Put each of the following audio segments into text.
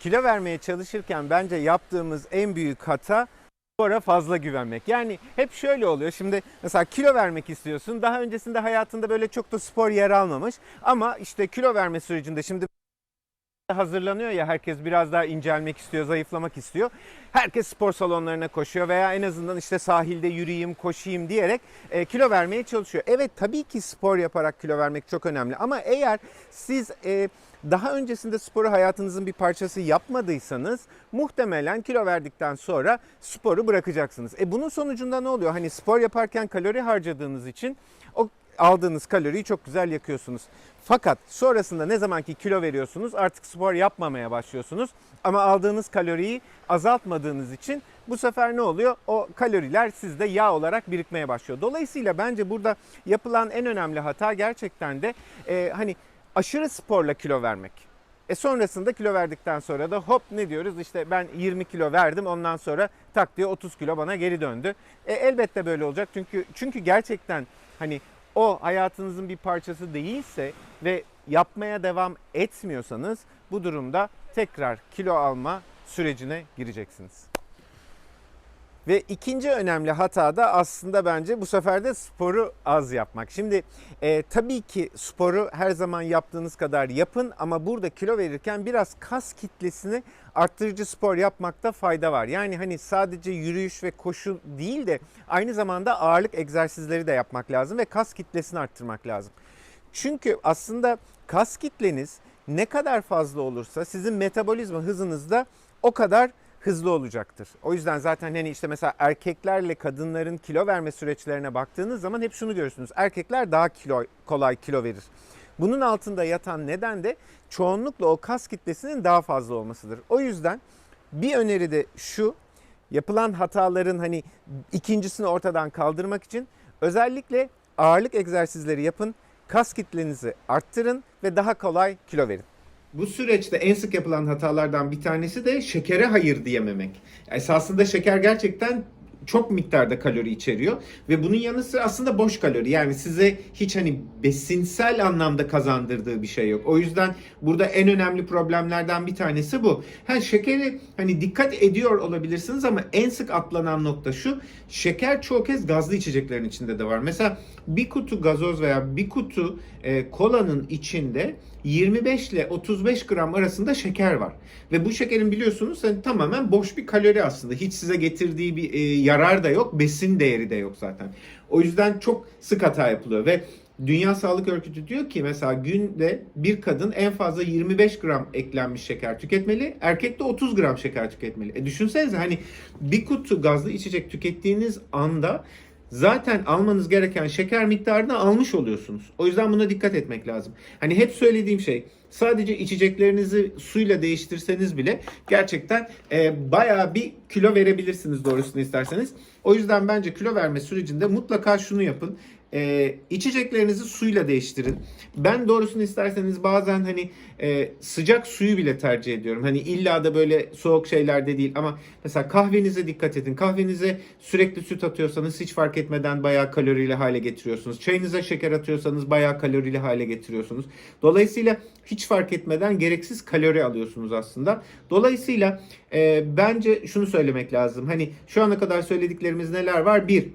kilo vermeye çalışırken bence yaptığımız en büyük hata spora fazla güvenmek. Yani hep şöyle oluyor. Şimdi mesela kilo vermek istiyorsun. Daha öncesinde hayatında böyle çok da spor yer almamış. Ama işte kilo verme sürecinde şimdi hazırlanıyor ya herkes biraz daha incelmek istiyor, zayıflamak istiyor. Herkes spor salonlarına koşuyor veya en azından işte sahilde yürüyeyim, koşayım diyerek e, kilo vermeye çalışıyor. Evet tabii ki spor yaparak kilo vermek çok önemli ama eğer siz e, daha öncesinde sporu hayatınızın bir parçası yapmadıysanız muhtemelen kilo verdikten sonra sporu bırakacaksınız. E bunun sonucunda ne oluyor? Hani spor yaparken kalori harcadığınız için o aldığınız kaloriyi çok güzel yakıyorsunuz. Fakat sonrasında ne zamanki kilo veriyorsunuz artık spor yapmamaya başlıyorsunuz. Ama aldığınız kaloriyi azaltmadığınız için bu sefer ne oluyor? O kaloriler sizde yağ olarak birikmeye başlıyor. Dolayısıyla bence burada yapılan en önemli hata gerçekten de e, hani aşırı sporla kilo vermek. E sonrasında kilo verdikten sonra da hop ne diyoruz işte ben 20 kilo verdim ondan sonra tak diye 30 kilo bana geri döndü. E elbette böyle olacak çünkü çünkü gerçekten hani o hayatınızın bir parçası değilse ve yapmaya devam etmiyorsanız bu durumda tekrar kilo alma sürecine gireceksiniz. Ve ikinci önemli hata da aslında bence bu sefer de sporu az yapmak. Şimdi e, tabii ki sporu her zaman yaptığınız kadar yapın ama burada kilo verirken biraz kas kitlesini arttırıcı spor yapmakta fayda var. Yani hani sadece yürüyüş ve koşu değil de aynı zamanda ağırlık egzersizleri de yapmak lazım ve kas kitlesini arttırmak lazım. Çünkü aslında kas kitleniz ne kadar fazla olursa sizin metabolizma hızınız da o kadar hızlı olacaktır. O yüzden zaten hani işte mesela erkeklerle kadınların kilo verme süreçlerine baktığınız zaman hep şunu görürsünüz. Erkekler daha kilo kolay kilo verir. Bunun altında yatan neden de çoğunlukla o kas kitlesinin daha fazla olmasıdır. O yüzden bir öneri de şu. Yapılan hataların hani ikincisini ortadan kaldırmak için özellikle ağırlık egzersizleri yapın. Kas kitlenizi arttırın ve daha kolay kilo verin. Bu süreçte en sık yapılan hatalardan bir tanesi de şekere hayır diyememek. Esasında şeker gerçekten çok miktarda kalori içeriyor ve bunun yanı sıra aslında boş kalori. Yani size hiç hani besinsel anlamda kazandırdığı bir şey yok. O yüzden burada en önemli problemlerden bir tanesi bu. Ha şekeri hani dikkat ediyor olabilirsiniz ama en sık atlanan nokta şu. Şeker çoğu kez gazlı içeceklerin içinde de var. Mesela bir kutu gazoz veya bir kutu e, kolanın içinde 25 ile 35 gram arasında şeker var. Ve bu şekerin biliyorsunuz hani tamamen boş bir kalori aslında. Hiç size getirdiği bir e, yarar da yok, besin değeri de yok zaten. O yüzden çok sık hata yapılıyor ve Dünya Sağlık Örgütü diyor ki mesela günde bir kadın en fazla 25 gram eklenmiş şeker tüketmeli. Erkek de 30 gram şeker tüketmeli. E düşünsenize hani bir kutu gazlı içecek tükettiğiniz anda zaten almanız gereken şeker miktarını almış oluyorsunuz. O yüzden buna dikkat etmek lazım. Hani hep söylediğim şey sadece içeceklerinizi suyla değiştirseniz bile gerçekten e, bayağı bir kilo verebilirsiniz doğrusunu isterseniz. O yüzden bence kilo verme sürecinde mutlaka şunu yapın. E, içeceklerinizi suyla değiştirin. Ben doğrusunu isterseniz bazen hani e, sıcak suyu bile tercih ediyorum. Hani illa da böyle soğuk şeylerde değil ama mesela kahvenize dikkat edin. Kahvenize sürekli süt atıyorsanız hiç fark etmeden bayağı kalorili hale getiriyorsunuz. Çayınıza şeker atıyorsanız bayağı kalorili hale getiriyorsunuz. Dolayısıyla hiç fark etmeden gereksiz kalori alıyorsunuz aslında. Dolayısıyla e, bence şunu söylemek lazım. Hani şu ana kadar söylediklerimiz neler var? Bir,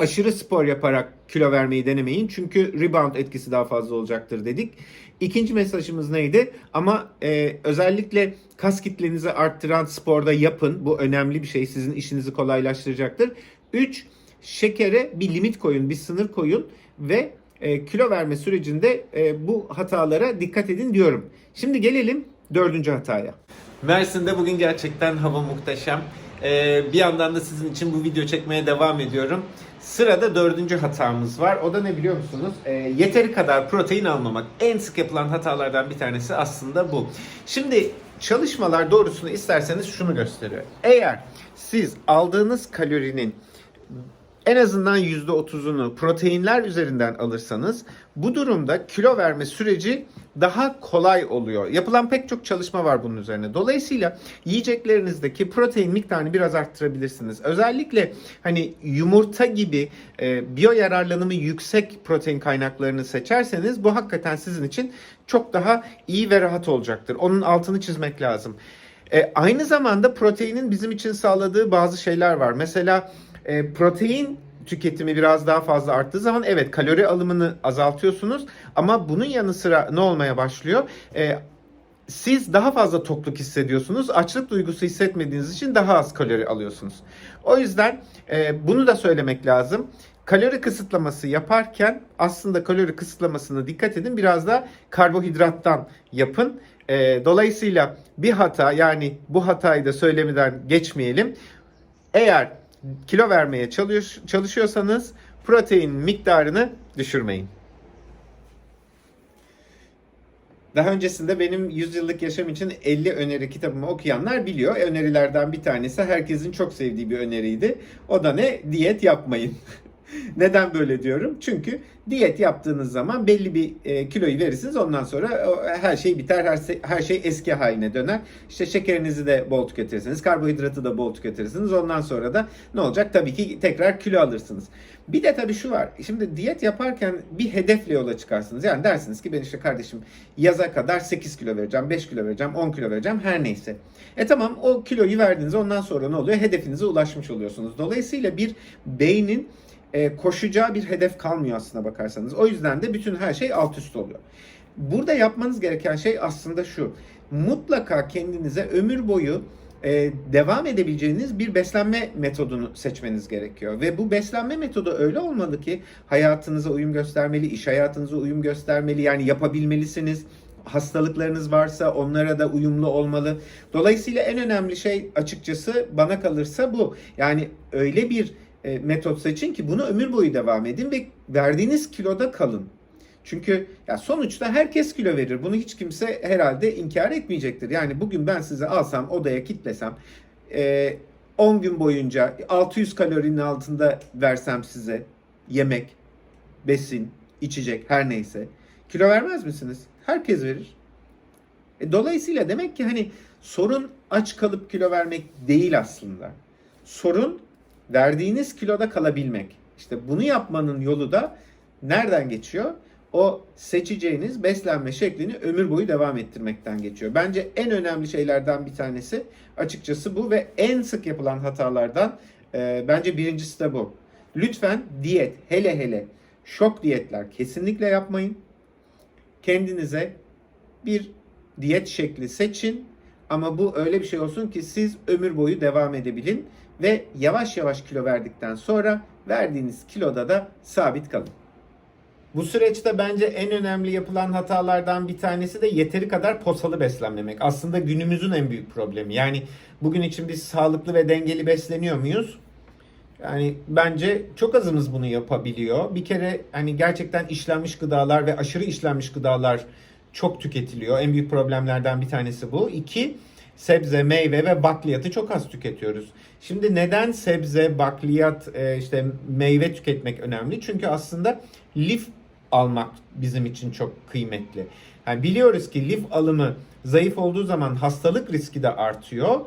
aşırı spor yaparak kilo vermeyi denemeyin. Çünkü rebound etkisi daha fazla olacaktır dedik. İkinci mesajımız neydi? Ama e, özellikle kas kitlenizi arttıran sporda yapın. Bu önemli bir şey. Sizin işinizi kolaylaştıracaktır. Üç, şekere bir limit koyun, bir sınır koyun ve e, kilo verme sürecinde e, bu hatalara dikkat edin diyorum. Şimdi gelelim dördüncü hataya. Mersin'de bugün gerçekten hava muhteşem. Ee, bir yandan da sizin için bu video çekmeye devam ediyorum. Sırada dördüncü hatamız var. O da ne biliyor musunuz? Ee, yeteri kadar protein almamak. En sık yapılan hatalardan bir tanesi aslında bu. Şimdi çalışmalar doğrusunu isterseniz şunu gösteriyor. Eğer siz aldığınız kalorinin en azından %30'unu proteinler üzerinden alırsanız bu durumda kilo verme süreci daha kolay oluyor. Yapılan pek çok çalışma var bunun üzerine. Dolayısıyla yiyeceklerinizdeki protein miktarını biraz arttırabilirsiniz. Özellikle hani yumurta gibi e, biyo yararlanımı yüksek protein kaynaklarını seçerseniz bu hakikaten sizin için çok daha iyi ve rahat olacaktır. Onun altını çizmek lazım. E, aynı zamanda proteinin bizim için sağladığı bazı şeyler var. Mesela e, protein tüketimi biraz daha fazla arttığı zaman evet kalori alımını azaltıyorsunuz ama bunun yanı sıra ne olmaya başlıyor? E, siz daha fazla tokluk hissediyorsunuz. Açlık duygusu hissetmediğiniz için daha az kalori alıyorsunuz. O yüzden e, bunu da söylemek lazım. Kalori kısıtlaması yaparken aslında kalori kısıtlamasına dikkat edin. Biraz da karbonhidrattan yapın. E, dolayısıyla bir hata yani bu hatayı da söylemeden geçmeyelim. Eğer kilo vermeye çalış- çalışıyorsanız protein miktarını düşürmeyin. Daha öncesinde benim 100 yıllık yaşam için 50 öneri kitabımı okuyanlar biliyor. Önerilerden bir tanesi herkesin çok sevdiği bir öneriydi. O da ne? Diyet yapmayın. Neden böyle diyorum? Çünkü diyet yaptığınız zaman belli bir e, kiloyu verirsiniz. Ondan sonra o, her şey biter, her, her şey eski haline döner. İşte şekerinizi de bol tüketirsiniz, karbonhidratı da bol tüketirsiniz. Ondan sonra da ne olacak? Tabii ki tekrar kilo alırsınız. Bir de tabii şu var. Şimdi diyet yaparken bir hedefle yola çıkarsınız. Yani dersiniz ki ben işte kardeşim yaza kadar 8 kilo vereceğim, 5 kilo vereceğim, 10 kilo vereceğim her neyse. E tamam o kiloyu verdiniz ondan sonra ne oluyor? Hedefinize ulaşmış oluyorsunuz. Dolayısıyla bir beynin e, koşacağı bir hedef kalmıyor aslına bakarsanız. O yüzden de bütün her şey alt üst oluyor. Burada yapmanız gereken şey aslında şu. Mutlaka kendinize ömür boyu e, devam edebileceğiniz bir beslenme metodunu seçmeniz gerekiyor. Ve bu beslenme metodu öyle olmalı ki hayatınıza uyum göstermeli, iş hayatınıza uyum göstermeli. Yani yapabilmelisiniz. Hastalıklarınız varsa onlara da uyumlu olmalı. Dolayısıyla en önemli şey açıkçası bana kalırsa bu. Yani öyle bir e, metot seçin ki bunu ömür boyu devam edin ve verdiğiniz kiloda kalın. Çünkü ya sonuçta herkes kilo verir. Bunu hiç kimse herhalde inkar etmeyecektir. Yani bugün ben size alsam odaya kitlesem e, 10 gün boyunca 600 kalorinin altında versem size yemek, besin, içecek her neyse kilo vermez misiniz? Herkes verir. E, dolayısıyla demek ki hani sorun aç kalıp kilo vermek değil aslında. Sorun verdiğiniz kiloda kalabilmek. İşte bunu yapmanın yolu da nereden geçiyor? O seçeceğiniz beslenme şeklini ömür boyu devam ettirmekten geçiyor. Bence en önemli şeylerden bir tanesi açıkçası bu ve en sık yapılan hatalardan e, bence birincisi de bu. Lütfen diyet hele hele şok diyetler kesinlikle yapmayın. Kendinize bir diyet şekli seçin ama bu öyle bir şey olsun ki siz ömür boyu devam edebilin ve yavaş yavaş kilo verdikten sonra verdiğiniz kiloda da sabit kalın. Bu süreçte bence en önemli yapılan hatalardan bir tanesi de yeteri kadar posalı beslenmemek. Aslında günümüzün en büyük problemi. Yani bugün için biz sağlıklı ve dengeli besleniyor muyuz? Yani bence çok azımız bunu yapabiliyor. Bir kere hani gerçekten işlenmiş gıdalar ve aşırı işlenmiş gıdalar çok tüketiliyor. En büyük problemlerden bir tanesi bu. İki, sebze, meyve ve bakliyatı çok az tüketiyoruz. Şimdi neden sebze, bakliyat, e, işte meyve tüketmek önemli? Çünkü aslında lif almak bizim için çok kıymetli. Yani biliyoruz ki lif alımı zayıf olduğu zaman hastalık riski de artıyor.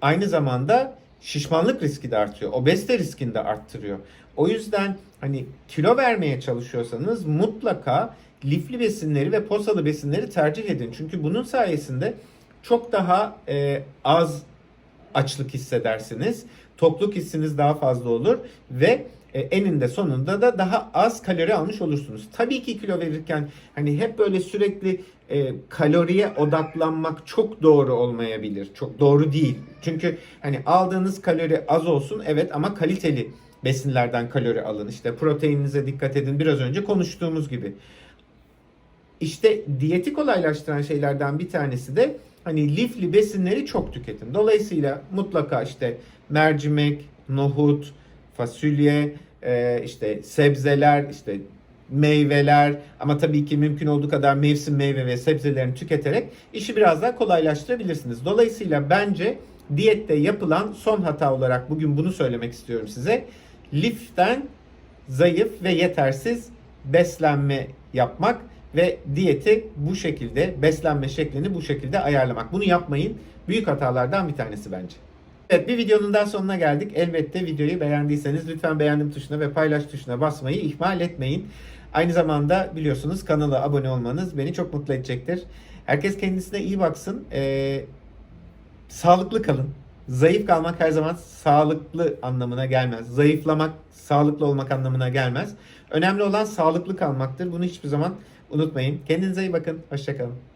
Aynı zamanda şişmanlık riski de artıyor. Obezite riskini de arttırıyor. O yüzden hani kilo vermeye çalışıyorsanız mutlaka lifli besinleri ve posalı besinleri tercih edin. Çünkü bunun sayesinde çok daha e, az açlık hissedersiniz. Tokluk hissiniz daha fazla olur ve e, eninde sonunda da daha az kalori almış olursunuz. Tabii ki kilo verirken hani hep böyle sürekli e, kaloriye odaklanmak çok doğru olmayabilir. Çok doğru değil. Çünkü hani aldığınız kalori az olsun evet ama kaliteli besinlerden kalori alın. İşte proteininize dikkat edin. Biraz önce konuştuğumuz gibi. İşte diyeti kolaylaştıran şeylerden bir tanesi de hani lifli besinleri çok tüketin. Dolayısıyla mutlaka işte mercimek, nohut, fasulye, e, işte sebzeler, işte meyveler ama tabii ki mümkün olduğu kadar mevsim meyve ve sebzelerini tüketerek işi biraz daha kolaylaştırabilirsiniz. Dolayısıyla bence diyette yapılan son hata olarak bugün bunu söylemek istiyorum size. liften zayıf ve yetersiz beslenme yapmak ve diyeti bu şekilde, beslenme şeklini bu şekilde ayarlamak. Bunu yapmayın. Büyük hatalardan bir tanesi bence. Evet bir videonun daha sonuna geldik. Elbette videoyu beğendiyseniz lütfen beğendim tuşuna ve paylaş tuşuna basmayı ihmal etmeyin. Aynı zamanda biliyorsunuz kanala abone olmanız beni çok mutlu edecektir. Herkes kendisine iyi baksın. Ee, sağlıklı kalın. Zayıf kalmak her zaman sağlıklı anlamına gelmez. Zayıflamak sağlıklı olmak anlamına gelmez. Önemli olan sağlıklı kalmaktır. Bunu hiçbir zaman unutmayın. Kendinize iyi bakın. Hoşçakalın.